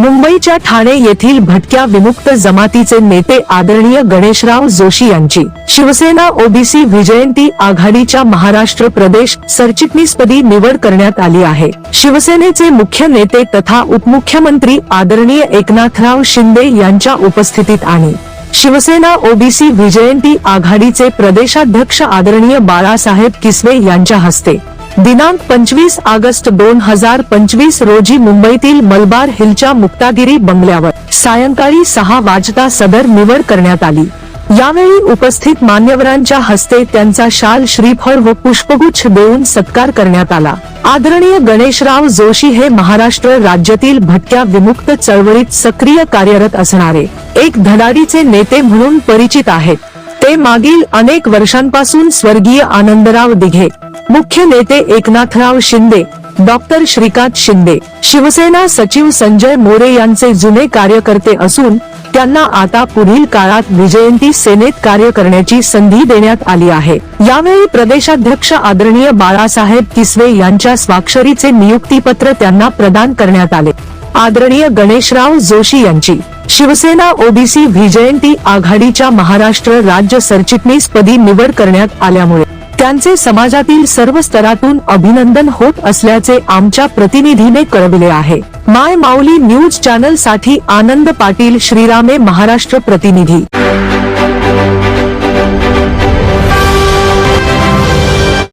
मुंबईच्या ठाणे येथील भटक्या विमुक्त जमातीचे नेते आदरणीय गणेशराव जोशी यांची. शिवसेना ओबीसी विजयंती आघाडीच्या महाराष्ट्र प्रदेश सरचिटणीसपदी निवड करण्यात आली आहे. शिवसेनेचे मुख्य नेते तथा उपमुख्यमंत्री आदरणीय एकनाथराव शिंदे यांच्या उपस्थितीत आणि. शिवसेना ओबीसी विजयंती आघाडीचे प्रदेशाध्यक्ष आदरणीय बाळासाहेब किसवे यांच्या हस्ते. दिनांक पंचवीस ऑगस्ट दोन हजार पंचवीस रोजी मुंबईतील मलबार हिलच्या मुक्तागिरी बंगल्यावर सायंकाळी सहा वाजता सदर निवड करण्यात आली. यावेळी उपस्थित मान्यवरांच्या हस्ते त्यांचा शाल श्रीफळ व पुष्पगुच्छ देऊन सत्कार करण्यात आला. आदरणीय गणेशराव जोशी हे महाराष्ट्र राज्यातील भटक्या विमुक्त चळवळीत सक्रिय कार्यरत असणारे एक धडाडीचे नेते म्हणून परिचित आहेत. ते मागील अनेक वर्षांपासून स्वर्गीय आनंदराव दिघे मुख्य नेते एकनाथराव शिंदे डॉक्टर श्रीकांत शिंदे शिवसेना सचिव संजय मोरे यांचे जुने कार्यकर्ते असून त्यांना आता पुढील काळात विजयंती सेनेत कार्य करण्याची संधी देण्यात आली आहे. यावेळी प्रदेशाध्यक्ष आदरणीय बाळासाहेब किसवे यांच्या स्वाक्षरीचे नियुक्तीपत्र त्यांना प्रदान करण्यात आले. आदरणीय गणेशराव जोशी यांची शिवसेना ओबीसी विजयंती आघाडीच्या महाराष्ट्र राज्य सरचिटणीस पदी निवड करण्यात आल्यामुळे. त्यांचे समाजातील सर्व स्तरातून अभिनंदन होत असल्याचे आमच्या प्रतिनिधीने कळविले आहे. माय माऊली न्यूज चॅनलसाठी आनंद पाटील श्रीरामे महाराष्ट्र प्रतिनिधी.